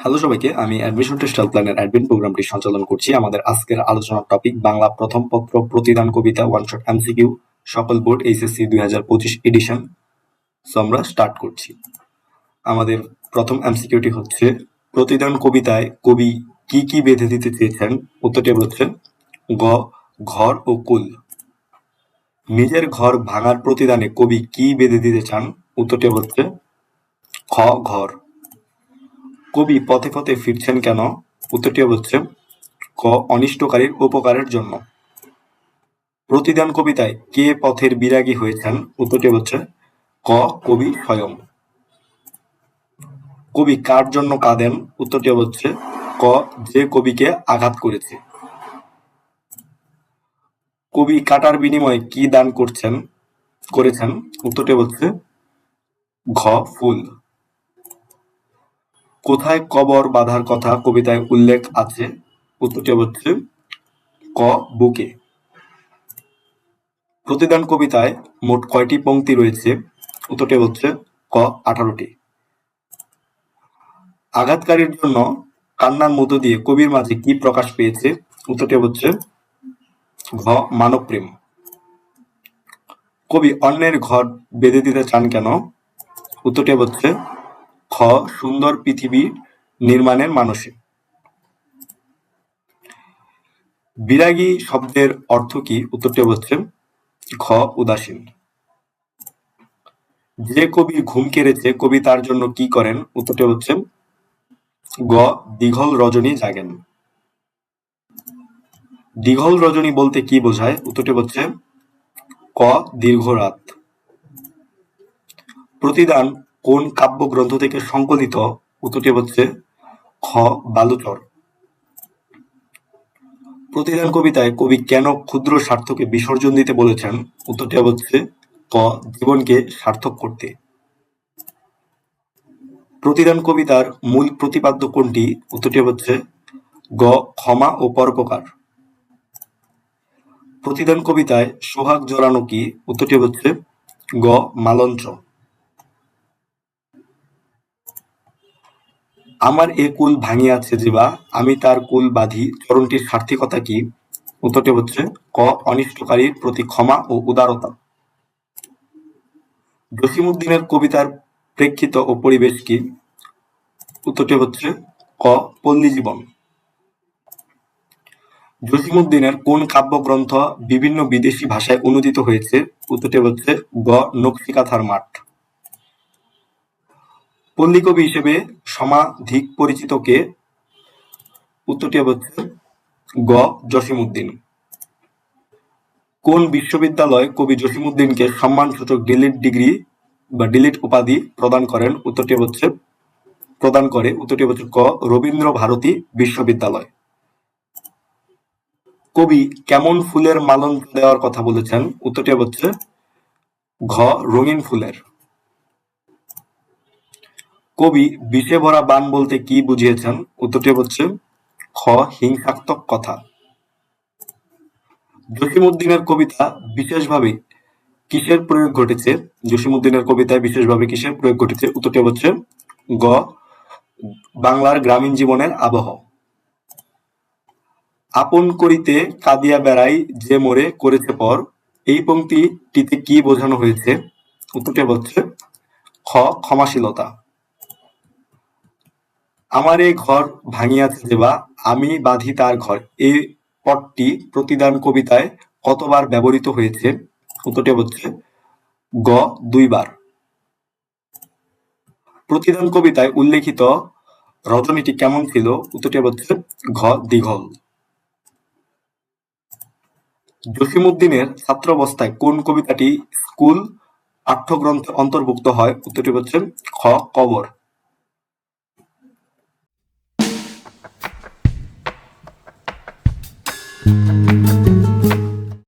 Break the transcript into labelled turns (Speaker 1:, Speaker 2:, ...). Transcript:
Speaker 1: Hello সবাইকে, আমি admission টেস্টাল প্ল্যানের অ্যাডমিন প্রোগ্রামটি সঞ্চালন করছি। আমাদের আজকের আলোচনার টপিক বাংলা প্রথম পত্র, প্রতিদান কবিতা ওয়ান শট এমসিকিউ সকল বোর্ড এইচএসসি দুই হাজার পঁচিশ এডিশন সো আমরা স্টার্ট করছি। আমাদের প্রথম এমসিকিউটি হচ্ছে, প্রতিদান কবিতায় কবি কি কি বেঁধে দিতে চেয়েছেন? উত্তরটি হচ্ছে গ, ঘর ও কুল। নিজের ঘর ভাঙার প্রতিদানে কবি কি বেঁধে দিতে চান? উত্তরটি হচ্ছে খ, ঘর। কবি পথে পথে ফিরছেন কেন? উত্তরটি হচ্ছে ক, অনিষ্টকারীর উপকারের জন্য। প্রতিদান কবিতায় কে পথের বিরাগী হয়েছেন? উত্তরটি হচ্ছে ক, কবি স্বয়ং। কবি কার জন্য কাঁদেন? উত্তরটি হচ্ছে ক, যে কবিকে আঘাত করেছে। কবি কাটার বিনিময়ে কি দান করছেন? করেছেন? উত্তরটি হচ্ছে ঘ, ফুল। কোথায় কবর বাঁধার কথা কবিতায় উল্লেখ আছে? উত্তরটি হচ্ছে ক, বুকে। প্রতিদান কবিতায় মোট কয়টি পংক্তি রয়েছে? উত্তরটি হচ্ছে ক, আঠারোটি। আঘাতকারীর জন্য কান্নার মধ্য দিয়ে কবির মাঝে কি প্রকাশ পেয়েছে? উত্তরটি হচ্ছে ঘ, মানব প্রেম। কবি অন্যের ঘর বেঁধে দিতে চান কেন? উত্তরটি হচ্ছে খ, সুন্দর পৃথিবী নির্মাণের মানসে। বিরাগী শব্দের অর্থ কি? উত্তরটি হচ্ছে খ, উদাসীন। যে কবির ঘুম কেড়েছে, কবি তার জন্য কি করেন? উত্তরটি হচ্ছে গ, দীঘল রজনী জাগেন। দীঘল রজনী বলতে কি বোঝায়? উত্তরটি হচ্ছে ক, দীর্ঘ রাত। প্রতিদান কোন কাব্যগ্রন্থ থেকে সংকলিত? উত্তরটি হচ্ছে খ, বালুচর। প্রতিদান কবিতায় কবি কেন ক্ষুদ্র স্বার্থকে বিসর্জন দিতে বলেছেন? উত্তরটি হচ্ছে ক, জীবনকে সার্থক করতে। প্রতিদান কবিতার মূল প্রতিপাদ্য কোনটি? উত্তরটি হচ্ছে গ, ক্ষমা ও পরোপকার। প্রতিদান কবিতায় সোহাগ জড়ানো কি? উত্তরটি হচ্ছে গ, মালঞ্চ। আমার এ কুল ভাঙিয়াছে যেবা আমি তার কুল বাঁধি, চরণটির সার্থিকতা কি? উত্তরটি হচ্ছে, ক অনিষ্টকারীর প্রতি ক্ষমা ও উদারতা। জসিমুদ্দিনের কবিতার প্রেক্ষিত ও পরিবেশ কি? উত্তরটি হচ্ছে, ক, পল্লী জীবন। জসিমুদ্দিনের কোন কাব্যগ্রন্থ বিভিন্ন বিদেশি ভাষায় অনুদিত হয়েছে? উত্তরটি হচ্ছে, গ, নকশিকাথার মাঠ। পল্লী কবি হিসেবে সমাধিক পরিচিত কে উত্তরটি হচ্ছে গ. জসিমউদ্দিন। কোন বিশ্ববিদ্যালয় কবি জসিমউদ্দিনকে সম্মানসূচক ডিলিট ডিগ্রি বা ডিলিট উপাধি প্রদান করেন? উত্তরটি হচ্ছে প্রদান করে। উত্তরটি হচ্ছে ক. রবীন্দ্র ভারতী বিশ্ববিদ্যালয়। কবি কেমন ফুলের মালন দেওয়ার কথা বলেছেন? উত্তরটি হচ্ছে ঘ. রঙিন ফুলের। কবি বিষে ভরা বান বলতে কি বুঝিয়েছেন? উত্তরটি হচ্ছে, খ, হিংসাত্মক কথা। জসিমউদ্দিনের কবিতা বিশেষভাবে কিসের প্রয়োগ ঘটেছে? জসিমউদ্দিনের কবিতায় বিশেষভাবে কিসের প্রয়োগ ঘটেছে? উত্তরটি হচ্ছে, গ, বাংলার গ্রামীণ জীবনের আবহ। আপন করিতে কাঁদিয়া বেড়াই যে মোরে করেছে পর, এই পংক্তিটিতে কি বোঝানো হয়েছে? উত্তরটি হচ্ছে, খ, ক্ষমাশীলতা। আমার এ ঘর ভাঙিয়াছে যেবা আমি বাঁধি তার ঘর। এই পদটি প্রতিদান কবিতায় কতবার ব্যবহৃত হয়েছে? উত্তরটি হচ্ছে গ, দুইবার। প্রতিদান কবিতায় উল্লেখিত রজনীটি কেমন ছিল? উত্তরটি হচ্ছে ঘ, দীঘল। জসিমউদ্দিনের ছাত্রাবস্থায় কোন কবিতাটি স্কুল পাঠ্যগ্রন্থে অন্তর্ভুক্ত হয়? উত্তরটি হচ্ছে খ, কবর।